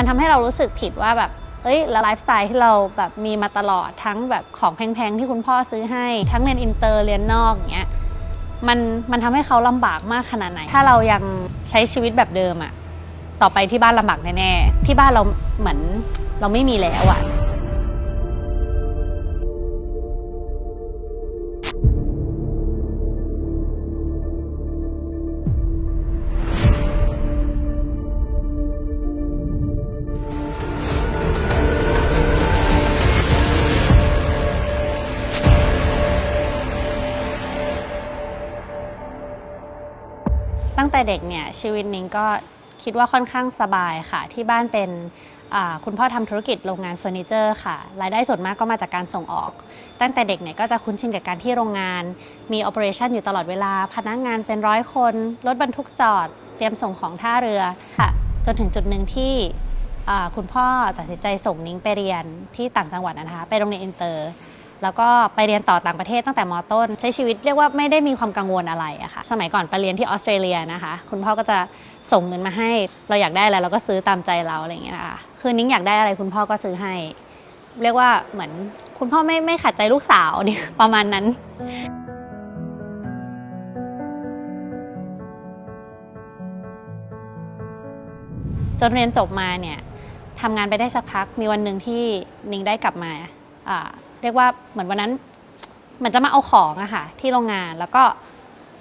มันทำให้เรารู้สึกผิดว่าแบบเอ้ยแล้วไลฟ์สไตล์ที่เราแบบมีมาตลอดทั้งแบบของแพงๆ ที่คุณพ่อซื้อให้ ทั้งเรียนอินเตอร์เรียนนอกอย่างเงี้ยมันมันทำให้เขาลำบากมากขนาดไหน ถ้าเรายังใช้ชีวิตแบบเดิมอะต่อไปที่บ้านลำบากแน่ๆที่บ้านเราเหมือนเราไม่มีแล้วอะ ตั้งแต่เด็กเนี่ยชีวิตนิ้งก็คิดว่าค่อนข้างสบายค่ะ ที่บ้านเป็นคุณพ่อทำธุรกิจโรงงานเฟอร์นิเจอร์ค่ะ รายได้ส่วนมากก็มาจากการส่งออก ตั้งแต่เด็กเนี่ยก็จะคุ้นชินกับการที่โรงงาน มีโอเปอเรชันอยู่ตลอดเวลา พนักงานเป็นร้อยคน รถบรรทุกจอด เตรียมส่งของท่าเรือค่ะ จนถึงจุดหนึ่งที่คุณพ่อตัดสินใจส่งนิ้งไปเรียนที่ต่างจังหวัดนะคะ ไปโรงเรียนอินเตอร์ แล้วก็ไปเรียนต่อต่างประเทศตั้งแต่มต้น ใช้ชีวิตเรียกว่าไม่ได้มีความกังวลอะไรอะค่ะสมัยก่อนไปเรียนที่ออสเตรเลียนะคะ คุณพ่อก็จะส่งเงินมาให้ เราอยากได้อะไรเราก็ซื้อตามใจเราอะไรอย่างเงี้ยนะคะคือนิ้งอยากได้อะไรคุณพ่อก็ซื้อให้ เรียกว่าเหมือนคุณพ่อไม่ไม่ขัดใจลูกสาวนี่ประมาณนั้นจนเรียนจบมาเนี่ยทำงานไปได้สักพักมีวันหนึ่งที่นิ้งได้กลับมาอ่า เรียกว่าเหมือนวันนั้นเหมือนจะมาเอาของอะค่ะที่โรงงานแล้วก็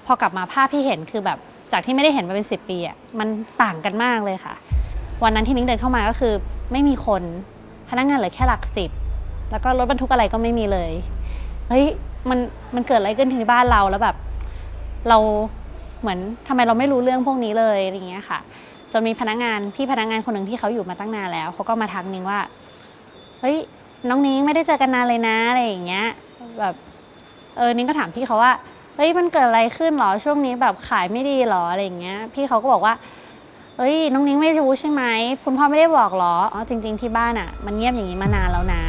พอกลับมาภาพที่เห็นคือแบบจากที่ไม่ได้เห็นมาเป็นสิปีอะมันต่างกันมากเลยค่ะ วันนั้นที่นิ้งเดินเข้ามาก็คือไม่มีคนพนักงานเหลือแค่หลักสิบแล้วก็รถบรรทุกอะไรก็ไม่มีเลยเฮ้ยมันมันเกิดอะไรขึ้นที่บ้านเราแล้วแบบ เราเหมือนทำไมเราไม่รู้เรื่องพวกนี้เลยอะไรอย่างเงี้ยค่ะจนมีพนักงานพี่พนักงานคนหนึ่งที่เขาอยู่มาตั้งนานแล้วเขาก็มาทักนิ้งว่าเฮ้ย น้องนิ้งไม่ได้เจอกันนานเลยนะอะไรอย่างเงี้ยแบบเออนิ้งก็ถามพี่เขาว่าเฮ้ยมันเกิดอะไรขึ้นหรอช่วงนี้แบบขายไม่ดีหรออะไรอย่างเงี้ย พี่เขาก็บอกว่าเฮ้ยน้องนิ้งไม่รู้ใช่ไหมคุณพ่อไม่ได้บอกหรออ๋อจริง ๆที่บ้านอะ มันเงียบอย่างนี้มานานแล้วนะ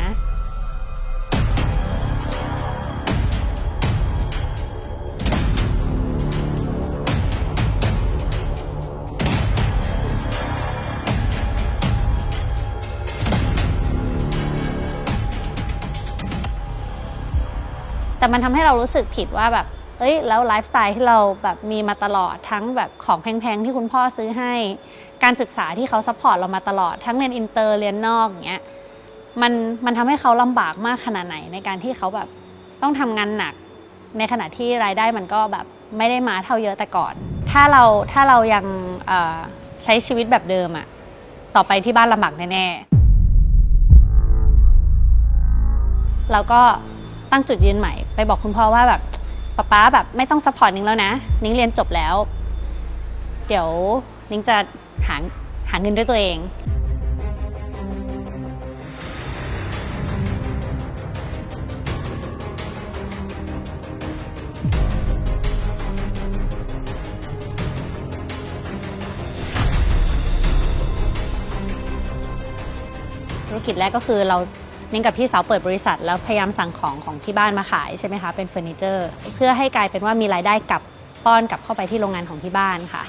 แต่มันทำให้เรารู้สึกผิดว่าแบบเอ้ยแล้วไลฟ์สไตล์ที่เราแบบมีมาตลอดทั้งแบบของแพงๆที่คุณพ่อซื้อให้ การศึกษาที่เขาซัพพอร์ตเรามาตลอดทั้งเรียนอินเตอร์เรียนนอกอย่างเงี้ยมันมันทำให้เขาลำบากมากขนาดไหนในการที่เขาแบบต้องทำงานหนัก ในขณะที่รายได้มันก็แบบไม่ได้มาเท่าเยอะแต่ก่อน ถ้าเราถ้าเรายังใช้ชีวิตแบบเดิมอะต่อไปที่บ้านลำบากแน่ๆแล้วก็ตั้งจุดยืนใหม่ ไปบอกคุณพ่อว่าแบบป๊าป๊าแบบไม่ต้องซัพพอร์ตนิ้งแล้วนะ นิ้งเรียนจบแล้ว เดี๋ยวนิ้งจะหาหาเงินด้วยตัวเอง ธุรกิจแรกก็คือเรา นิ้งกับพี่สาวเปิดบริษัท แล้วพยายามสั่งของของที่บ้านมาขายใช่ไหมคะเป็นเฟอร์นิเจอร์เพื่อให้กลายเป็นว่ามีรายได้กลับป้อนกลับเข้าไปที่โรงงานของที่บ้านค่ะ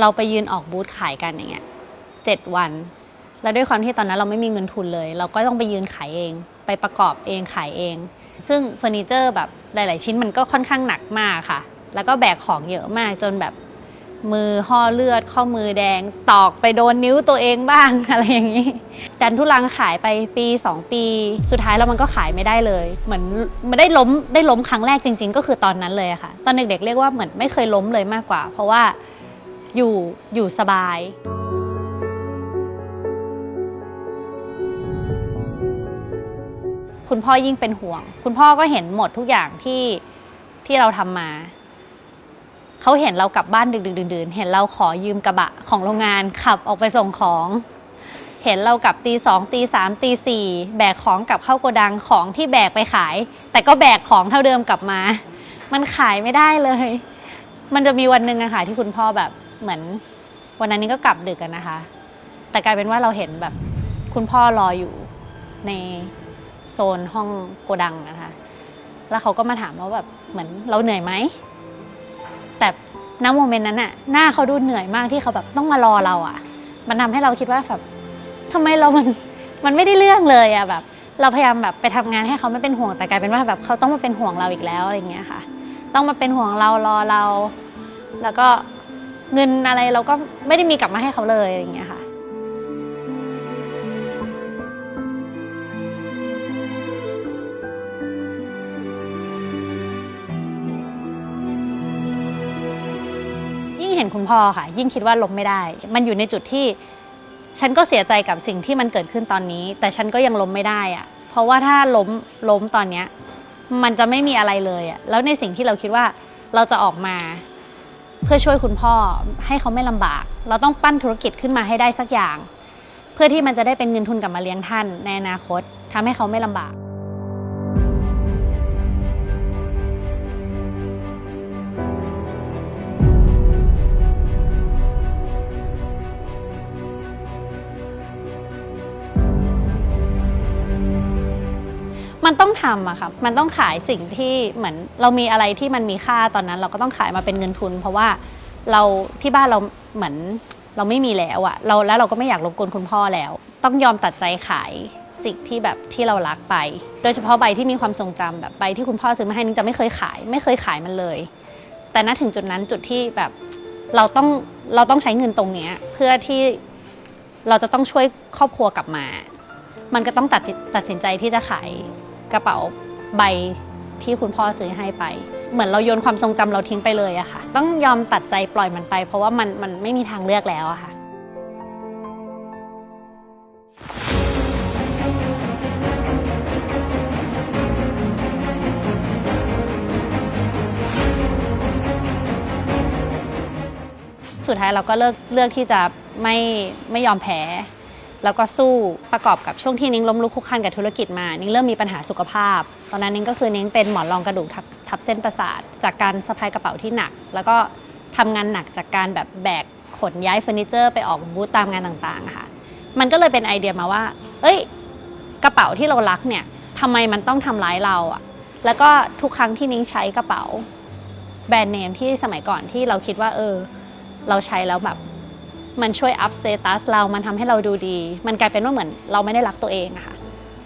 เราไปยืนออกบูธขายกันอย่างเงี้ยเจ็ดวัน แล้วด้วยความที่ตอนนั้นเราไม่มีเงินทุนเลย เราก็ต้องไปยืนขายเอง ไปประกอบเองขายเอง ซึ่งเฟอร์นิเจอร์แบบหลาย ๆ ชิ้นมันก็ค่อนข้างหนักมากค่ะ แล้วก็แบกของเยอะมากจนแบบ มือห่อเลือดข้อมือแดง ตอกไปโดนนิ้วตัวเองบ้างอะไรอย่างนี้ ดันทุลังขายไปปี 2 ปี สุดท้ายแล้วมันก็ขายไม่ได้เลย เหมือนไม่ได้ล้มได้ล้มครั้งแรกจริง ๆ ก็คือตอนนั้นเลยค่ะ ตอนเด็กๆเรียกว่าเหมือนไม่เคยล้มเลยมากกว่า เพราะว่าอยู่อยู่สบายคุณพ่อยิ่งเป็นห่วง คุณพ่อก็เห็นหมดทุกอย่างที่ที่เราทำมา เขาเห็นเรากลับบ้านดึกๆดื่นๆเห็นเราขอยืมกระบะของโรงงานขับออกไปส่งของ เห็นเรากลับตีสองตีสามตีสี่แบกของกลับเข้าโกดังของที่แบกไปขาย แต่ก็แบกของเท่าเดิมกลับมา มันขายไม่ได้เลย มันจะมีวันหนึ่งอะค่ะที่คุณพ่อแบบเหมือน วันนั้นนี่ก็กลับดึกกันนะคะ แต่กลายเป็นว่าเราเห็นแบบคุณพ่อรออยู่ในโซนห้องโกดังนะคะ แล้วเขาก็มาถามว่าแบบเหมือนเราเหนื่อยไหม แต่ณโมเมนต์นั้นน่ะหน้าเขาดูเหนื่อยมากที่เขาแบบต้องมารอเราอะ่ะมันทำให้เราคิดว่าแบบททำไมเรามันมันไม่ได้เรื่องเลยอะแบบ เราพยายามแบบไปทำงานให้เขาไม่เป็นห่วงแต่กลายเป็นว่าแบบเขาต้องมาเป็นห่วงเราอีกแล้วอะไรเงี้ยค่ะ ต้องมาเป็นห่วงเรารอเรา แล้วก็เงินอะไรเราก็ไม่ได้มีกลับมาให้เขาเลยอะไรเงี้ยค่ะ คุณพ่อค่ะ ยิ่งคิดว่าล้มไม่ได้ มันอยู่ในจุดที่ ฉันก็เสียใจกับสิ่งที่มันเกิดขึ้นตอนนี้ แต่ฉันก็ยังล้มไม่ได้อะเพราะว่าถ้าล้มล้มตอนเนี้ยมันจะไม่มีอะไรเลยอะแล้วในสิ่งที่เราคิดว่าเราจะออกมา เพื่อช่วยคุณพ่อให้เขาไม่ลำบาก เราต้องปั้นธุรกิจขึ้นมาให้ได้สักอย่าง เพื่อที่มันจะได้เป็นเงินทุนกลับมาเลี้ยงท่านในอนาคตทำให้เขาไม่ลำบาก มันต้องทำอะค่ะ มันต้องขายสิ่งที่เหมือนเรามีอะไรที่มันมีค่าตอนนั้น เราก็ต้องขายมาเป็นเงินทุน เพราะว่าเราที่บ้านเราเหมือนเราไม่มีแล้วอะเราแล้วเราก็ไม่อยากรบกวนคุณพ่อแล้ว ต้องยอมตัดใจขายสิ่งที่แบบที่เรารักไป โดยเฉพาะใบที่มีความทรงจำแบบใบที่คุณพ่อซื้อมาให้นิ้งจะไม่เคยขาย ไม่เคยขายมันเลย แต่ณถึงจุดนั้นจุดที่แบบเราต้องเราต้องใช้เงินตรงเนี้ยเพื่อที่เราจะต้องช่วยครอบครัวกลับมา มันก็ต้องตัดตัดสินใจที่จะขาย กระเป๋าใบที่คุณพ่อซื้อให้ไป เหมือนเราโยนความทรงจำเราทิ้งไปเลยอะค่ะ ต้องยอมตัดใจปล่อยมันไป เพราะว่ามันมันไม่มีทางเลือกแล้วอะค่ะสุดท้ายเราก็เลือกเลือกที่จะไม่ไม่ยอมแพ้ แล้วก็สู้ประกอบกับช่วงที่นิ้งล้มลุกคลุกคลานกับธุรกิจมานิ้งเริ่มมีปัญหาสุขภาพ ตอนนั้นนิ้งก็คือนิ้งเป็นหมอนรองกระดูกทับทับเส้นประสาท จากการสะพายกระเป๋าที่หนัก แล้วก็ทำงานหนักจากการแบบแบกขนย้ายเฟอร์นิเจอร์ไปออกบูธตามงานต่างๆค่ะ มันก็เลยเป็นไอเดียมาว่า เอ้ย กระเป๋าที่เรารักเนี่ยทำไมมันต้องทำร้ายเราอะแล้วก็ทุกครั้งที่นิ้งใช้กระเป๋า แบรนด์เนมที่สมัยก่อนที่เราคิดว่า เออ เราใช้แล้วแบบ มันช่วยอัพสเตตัสเรา มันทำให้เราดูดี มันกลายเป็นว่าเหมือนเราไม่ได้รักตัวเองอะค่ะ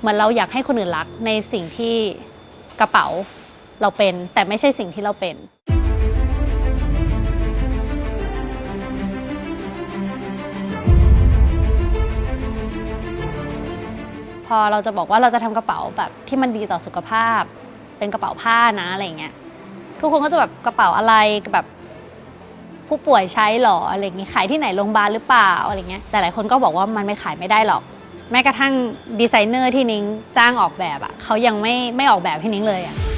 เหมือนเราอยากให้คนอื่นรักในสิ่งที่กระเป๋าเราเป็น แต่ไม่ใช่สิ่งที่เราเป็น พอเราจะบอกว่าเราจะทำกระเป๋าแบบที่มันดีต่อสุขภาพ เป็นกระเป๋าผ้านะอะไรเงี้ย ทุกคนก็จะแบบกระเป๋าอะไรแบบ ผู้ป่วยใช้หรออะไรอย่างงี้ขายที่ไหนโรงพยาบาลหรือเปล่าอะไรเงี้ยแต่หลายคนก็บอกว่ามันไม่ขายไม่ได้หรอก แม้กระทั่งดีไซเนอร์ที่นิ้งจ้างออกแบบอะ่ะเขายังไม่ไม่ออกแบบให้นิ้งเลยอะ่ะ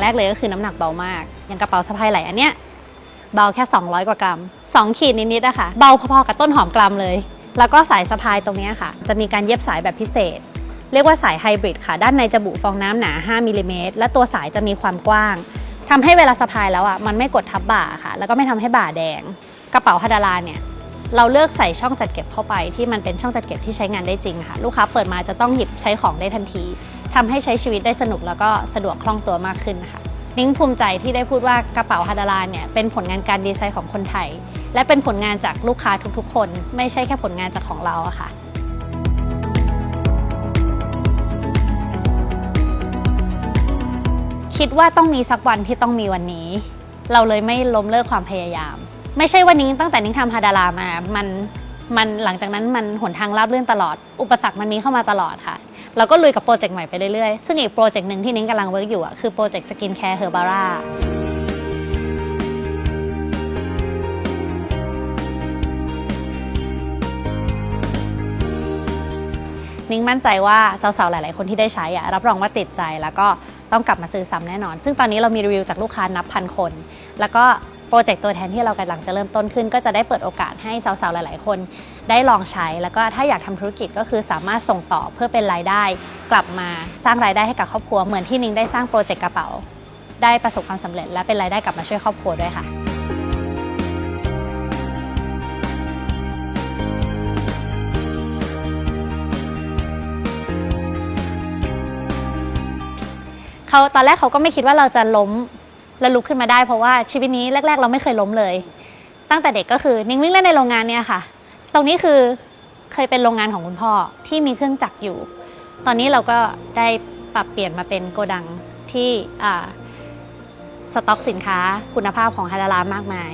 อย่างแรกเลยก็คือน้ำหนักเบามาก อย่างกระเป๋าสะพายไหล่อันเนี้ยเบาแค่ 200 กว่ากรัม 2 ขีดนิดๆอะค่ะเบาพอๆกับต้นหอมกรัมเลย แล้วก็สายสะพายตรงนี้ค่ะ จะมีการเย็บสายแบบพิเศษ เรียกว่าสายไฮบริดค่ะ ด้านในจะบุฟองน้ำหนา 5มิลลิเมตรและตัวสายจะมีความกว้างทำให้เวลาสะพายแล้วอะมันไม่กดทับบ่าค่ะ แล้วก็ไม่ทำให้บ่าแดง กระเป๋าฮาดาราเนี่ยเราเลือกใส่ช่องจัดเก็บเข้าไปที่มันเป็นช่องจัดเก็บที่ใช้งานได้จริงค่ะ ลูกค้าเปิดมาจะต้องหยิบใช้ของได้ทันที ทำให้ใช้ชีวิตได้สนุกแล้วก็สะดวกคล่องตัวมากขึ้นค่ะ นิ้งภูมิใจที่ได้พูดว่ากระเป๋าฮาดาราเนี่ยเป็นผลงานการดีไซน์ของคนไทย และเป็นผลงานจากลูกค้าทุกๆ คน ไม่ใช่แค่ผลงานจากของเราอะค่ะคิดว่าต้องมีสักวันที่ต้องมีวันนี้ เราเลยไม่ล้มเลิกความพยายาม ไม่ใช่วันนี้ตั้งแต่นิ้งทำฮาดารามา มันมันหลังจากนั้นมันหนทางราบเรื่อนตลอด อุปสรรคมันมีเข้ามาตลอดค่ะ เราก็ลุยกับโปรเจกต์ใหม่ไปเรื่อยๆ ซึ่งอีกโปรเจกต์หนึ่งที่นิ้งกำลังเวิร์กอยู่อะคือโปรเจกต์สกินแคร์เฮอร์บาร่านิ้งมั่นใจว่าสาวๆ หลายๆ คนที่ได้ใช้อะรับรองว่าติดใจแล้วก็ต้องกลับมาซื้อซ้ำแน่นอน ซึ่งตอนนี้เรามีรีวิวจากลูกค้านับพันคน แล้วก็ โปรเจกต์ตัวแทนที่เรากำลังจะเริ่มต้นขึ้น ก็จะได้เปิดโอกาสให้สาวๆ หลาย ๆ คน ได้ลองใช้ แล้วก็ถ้าอยากทำธุรกิจก็คือสามารถส่งต่อเพื่อเป็นรายได้ กลับมาสร้างรายได้ให้กับครอบครัวเหมือนที่นิ้งได้สร้างโปรเจกต์กระเป๋า ได้ประสบความสำเร็จ และเป็นรายได้กลับมาช่วยครอบครัวด้วยค่ะเขาตอนแรกเขาก็ไม่คิดว่าเราจะล้ม และลุกขึ้นมาได้เพราะว่าชีวิตนี้แรก ๆ เราไม่เคยล้มเลย ตั้งแต่เด็กก็คือนิ่งวิ่งเล่นในโรงงานเนี่ยค่ะ ตรงนี้คือเคยเป็นโรงงานของคุณพ่อที่มีเครื่องจักรอยู่ ตอนนี้เราก็ได้ปรับเปลี่ยนมาเป็นโกดังที่อ่าสต็อกสินค้าคุณภาพของฮาลาลามากมาย